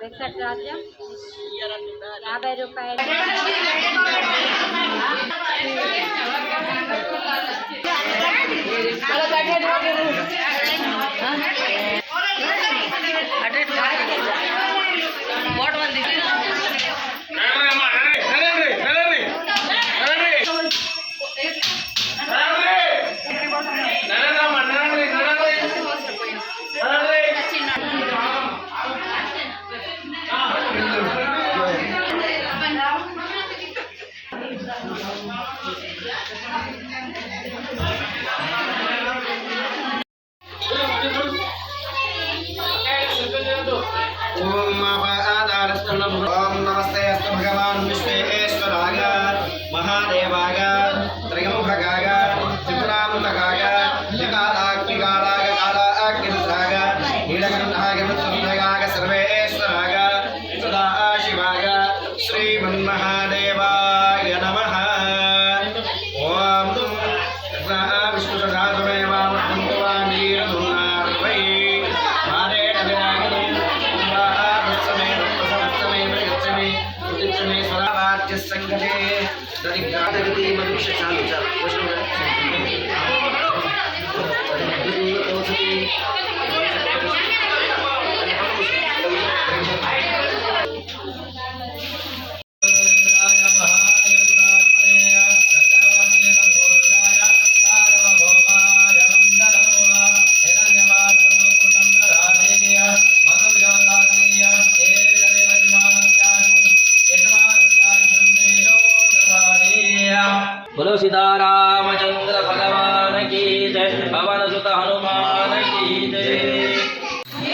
వెంకటరాజ్యం యాభై రూపాయలు महादेवाय त्र्यंबकाय त्रिपुरामृतकाय जकाराग्निकाराय कालाग्निरुद्राय मनुष्य चालू चालू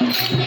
Thank you.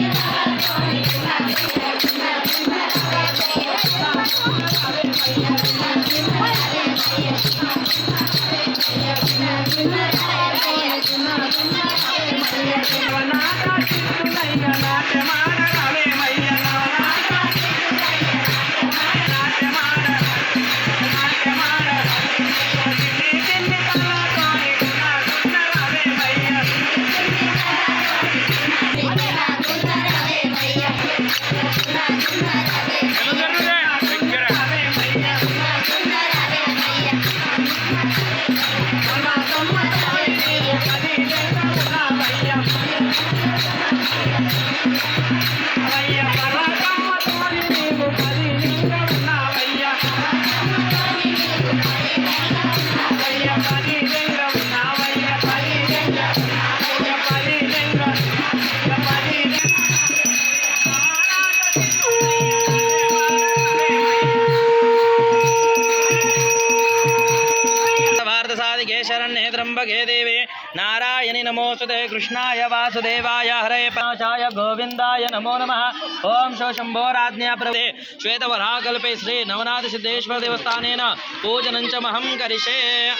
नमोऽस्तुते कृष्णाय वासुदेवाय हरे पाशाय गोविन्दाय नमो नमः ॐ शो शम्भोराज्ञा प्रभे శ్వేతవరాకల్పే శ్రీ నవనాథ సిద్ధేశ్వర దేవస్థానేన పూజనం చ మహం కరిషే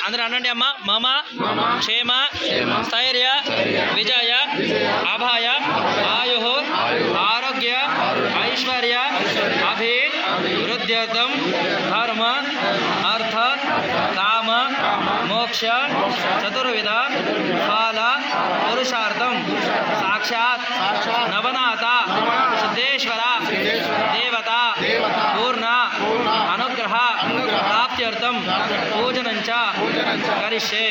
అందరూ అనండి అమ్మ మమ క్షేమ స్థైర్య విజయ అభయ ఆయు ఆరోగ్య ఐశ్వర్య అభి వృద్ధ్యర్థం ధర్మ అర్థ కామ मोक्ष चतुर्विध फल पुरुषार्थम। साक्षात नवनाथ सिद्धेश्वर। देवता पूजन करिष्ये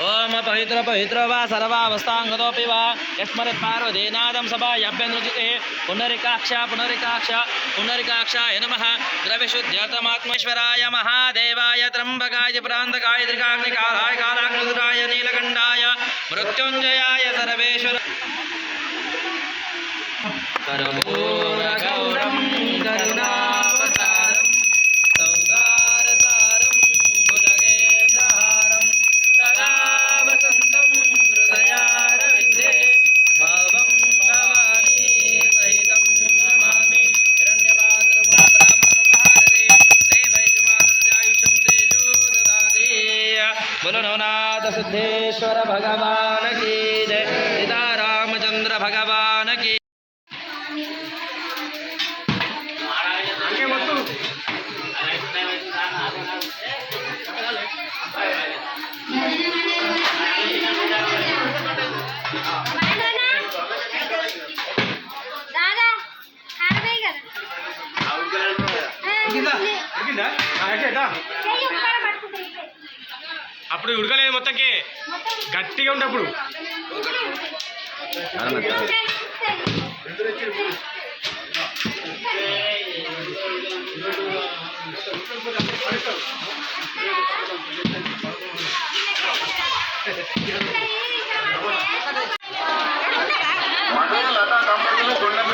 ओम पवित्र पवित्र वा सर्वावस्थाङ्गतोऽपि वा। यस्मत्पार्वदेनादं सभायाभ्यनुचिते पुनरिकाक्षा पुनरिकाक्षा, पुनरिकाक्षाय नमः। द्रविशुद्ध्यर्थमात्मेश्वराय महादेवाय त्र्यम्बकाय प्रान्तकाय, त्रिकाग्निकालाय कालाग्निसुराय नीलकण्ठाय, मृत्युञ्जयाय, सर्वेश्वर అప్పుడు ఉడకలేదు మొత్తంకి. గట్టిగా ఉండే అప్పుడు మండల లతా దంపతులు కొండపల్లి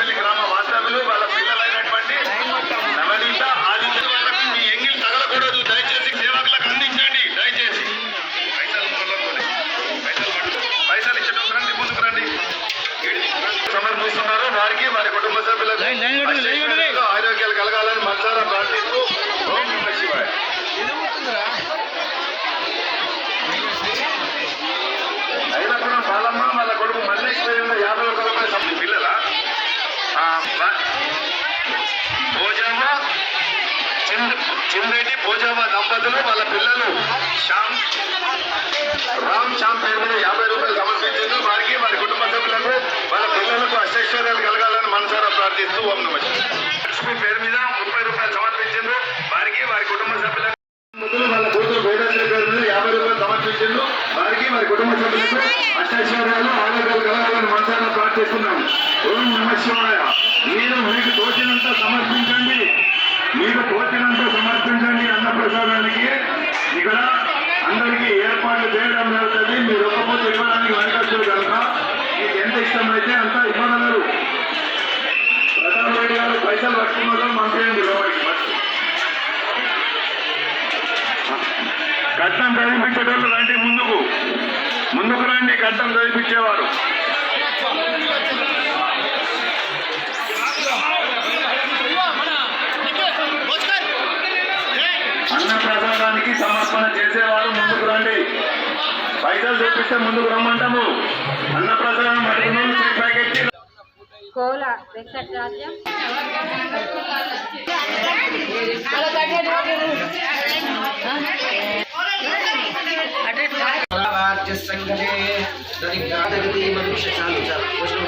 సమర్పిస్తున్నారు వారికి వారి కుటుంబ సభ్యులకు. ఆరోగ్యాలు కలగాలని మనసారా ప్రార్థిస్తూ ఓం నమః శివాయ. అయినప్పుడు బాలమ్మ వాళ్ళ కొడుకు మల్లేశ్వరి యాభై ఒక రూపాయలు పిల్లల? భోజమ్మ చిందేటి భోజమ్మ దంపతులు వాళ్ళ పిల్లలు? శ్యామ్ రామ్ శ్యామ్ పేరు మీద యాభై రూపాయలు సమర్పించారు వారికి వారి కుటుంబ సభ్యులకు వాళ్ళ పిల్లలకు అష్టైశ్వర్యాలు కలగాలని మనసారా ప్రార్థిస్తూ ఓం నమ. లక్ష్మి పేరు మీద ముప్పై రూపాయలు సమర్పించిండ్రు. వారికి వారి కుటుంబ సభ్యులకు ముందు వాళ్ళ కూతురు వేదాశ్రీ పేరు మీద యాభై రూపాయలు సమర్పించిండ్రు. వారికి వారి కుటుంబ సభ్యులకు అష్టాశ్వర్యాలు ఆరోగ్యాలు కలగాలని మనసారా ప్రార్థిస్తున్నాం ఓం నమ శివాయ. మీరు మీకు తోచినంత సమర్పించండి. మీకు తోచినంత సమర్పించండి అన్న ప్రసాదానికి ఇక్కడ అందరికీ ఏర్పాట్లు చేయడం జరుగుతుంది. మీరు ఒక్కపోతే ఇవ్వడానికి వెనకొచ్చు కనుక మీకు ఎంత ఇష్టమైతే అంత ఇవ్వగలరు ప్రధాన రెడ్డి గారు పైసలు పట్టుకున్నారో పంపేయండి లోపలికి ఫస్ట్ కట్నం చదివించేటోళ్ళు రండి ముందుకు. ముందుకు రండి కట్నం చదివించేవారు. అన్న ప్రసాదానికి సమర్పణ చేసేవారు ముందుకు రండి. పైసలు చూపిస్తే ముందుకు రమ్మంటాము. అన్న ప్రసాదం అడిగిన కోల వెంకటరాజ్యం వార్య సంగమే దరిద్రాదగతి మనుష్య చాలు చాలు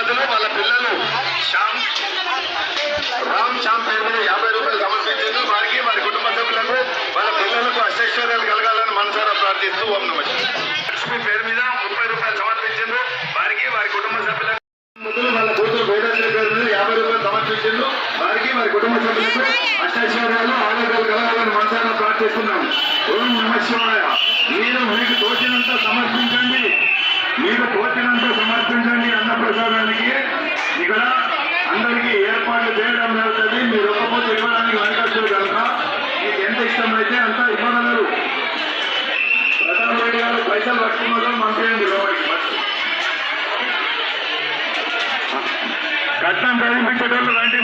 దంపతులు వాళ్ళ పిల్లలు శ్యామ్ రామ్ శ్యామ్ పేరు మీద యాభై రూపాయలు సమర్పించారు వారికి వారి కుటుంబ సభ్యులకు వాళ్ళ పిల్లలకు అష్టైశ్వర్యాలు కలగాలని మనసారా ప్రార్థిస్తూ ఓం నమస్కారం లక్ష్మి పేరు మీద ముప్పై రూపాయలు సమర్పించారు వారికి వారి కుటుంబ సభ్యులకు ముందు వాళ్ళ కూతురు వేదాశ్రీ పేరు మీద యాభై రూపాయలు సమర్పించారు వారికి వారి కుటుంబ సభ్యులకు అష్టైశ్వర్యాలు ఆరోగ్యాలు కలగాలని మనసారా ప్రార్థిస్తున్నాం ఓం నమ శివాయ మీరు మీకు తోచినంత సమర్పించండి మీకు తోచినంత సమర్పించండి అన్న ప్రసాదానికి ఇక్కడ అందరికీ ఏర్పాట్లు చేయడం జరుగుతుంది. మీరు ఒక్కపోతే ఇవ్వడానికి వెనకొచ్చు కనుక మీకు ఎంత ఇష్టమైతే అంత ఇవ్వగలరు. ప్రధాన రెడ్డి గారు పైసలు పట్టుకున్నారు పంపేయండి లోపలికి. ఫస్ట్ కట్నం చదివించేటోళ్ళు రండి